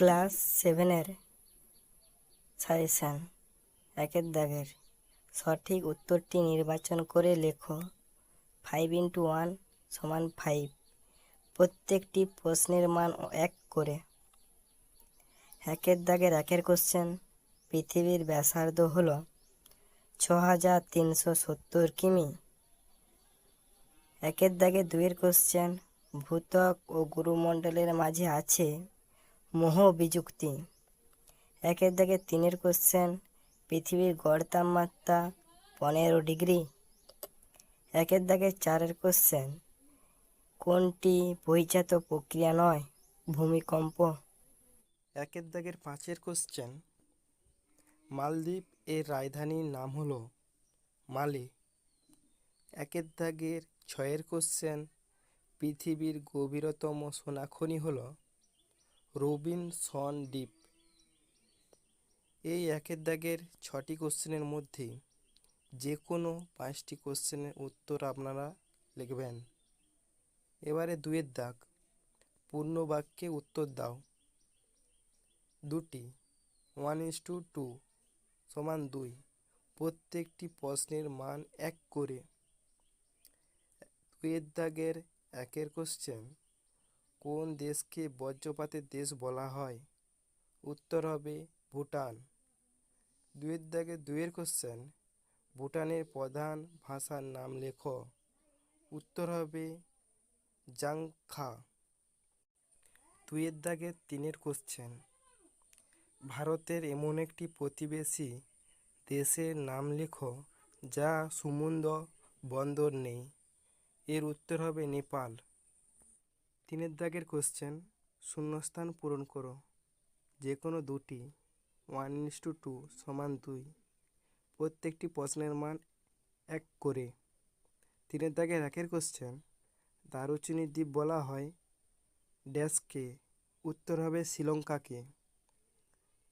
Class সেভেনের suggestion. একের দাগের। সঠিক উত্তরটি নির্বাচন করে লেখো। ফাইভ ইন্টু ওয়ান সমান ফাইভ। প্রত্যেকটি প্রশ্নের মান এক করে। একের দাগের একের কোশ্চেন। পৃথিবীর ব্যাসার্ধ হল ছ হাজার তিনশো সত্তর কিমি। একের দাগে দুইয়ের কোশ্চেন। ভূতক ও গুরুমণ্ডলের মাঝে আছে মোহ বিযুক্তি একের দাগে তিনের কোশ্চেন পৃথিবীর গড় তাপমাত্রা পনেরো ডিগ্রি। একের দাগে চারের কোশ্চেন কোনটি বহিজাত প্রক্রিয়া নয়, ভূমিকম্প? একের দাগের পাঁচের কোশ্চেন মালদ্বীপ এর রাজধানীর নাম হলো মালে। একের দাগের ছয়ের কোশ্চেন পৃথিবীর গভীরতম সোনাখনি হলো রবিনসন দ্বীপ এই একের দাগের ছটি কোশ্চেনের মধ্যে যে কোনো পাঁচটি কোশ্চেনের উত্তর আপনারা লিখবেন। এবারে দুয়ের দাগ পূর্ণ বাক্যে উত্তর দাও। দুটি ওয়ান ইস টু টু সমান দুই, প্রত্যেকটি প্রশ্নের মান এক করে। দুইয়ের দাগের একের কোশ্চেন কোন দেশকে বজ্রপাতের দেশ বলা হয়? উত্তর হবে ভুটান। দুয়ের দাগে দুইয়ের কোশ্চেন ভুটানের প্রধান ভাষার নাম লেখো। উত্তর হবে জাংখা। দুয়ের দাগে তিনের কোশ্চেন ভারতের এমন একটি প্রতিবেশী দেশের নাম লেখো, যা সমুদ্র বন্দর নেই। এর উত্তর হবে নেপাল। তিনের দাগের কোশ্চেন শূন্যস্থান পূরণ করো। যে কোনো দুটি ওয়ান ইস টু টু সমান দুই। প্রত্যেকটি প্রশ্নের মান এক করে। তিনের দাগের একের কোশ্চেন দারুচিনি দ্বীপ বলা হয় ড্যাশকে উত্তর হবে শ্রীলঙ্কাকে।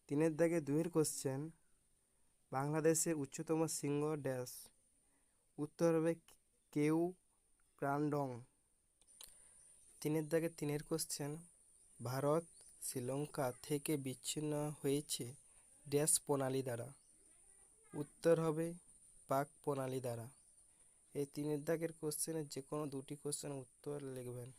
তিনের দাগে দুইয়ের কোশ্চেন বাংলাদেশের উচ্চতম শৃঙ্গ ড্যাশ উত্তর হবে কেউ ক্রান্ডং তিনের দাগে তিনের কোশ্চেন ভারত, শ্রীলঙ্কা থেকে বিচ্ছিন্ন হয়েছে ড্যাশ প্রণালী দ্বারা। উত্তর হবে পাক প্রণালী দ্বারা। এই তিনের দাগের কোশ্চেনের যে কোনো দুটি কোশ্চেন উত্তর লিখবেন।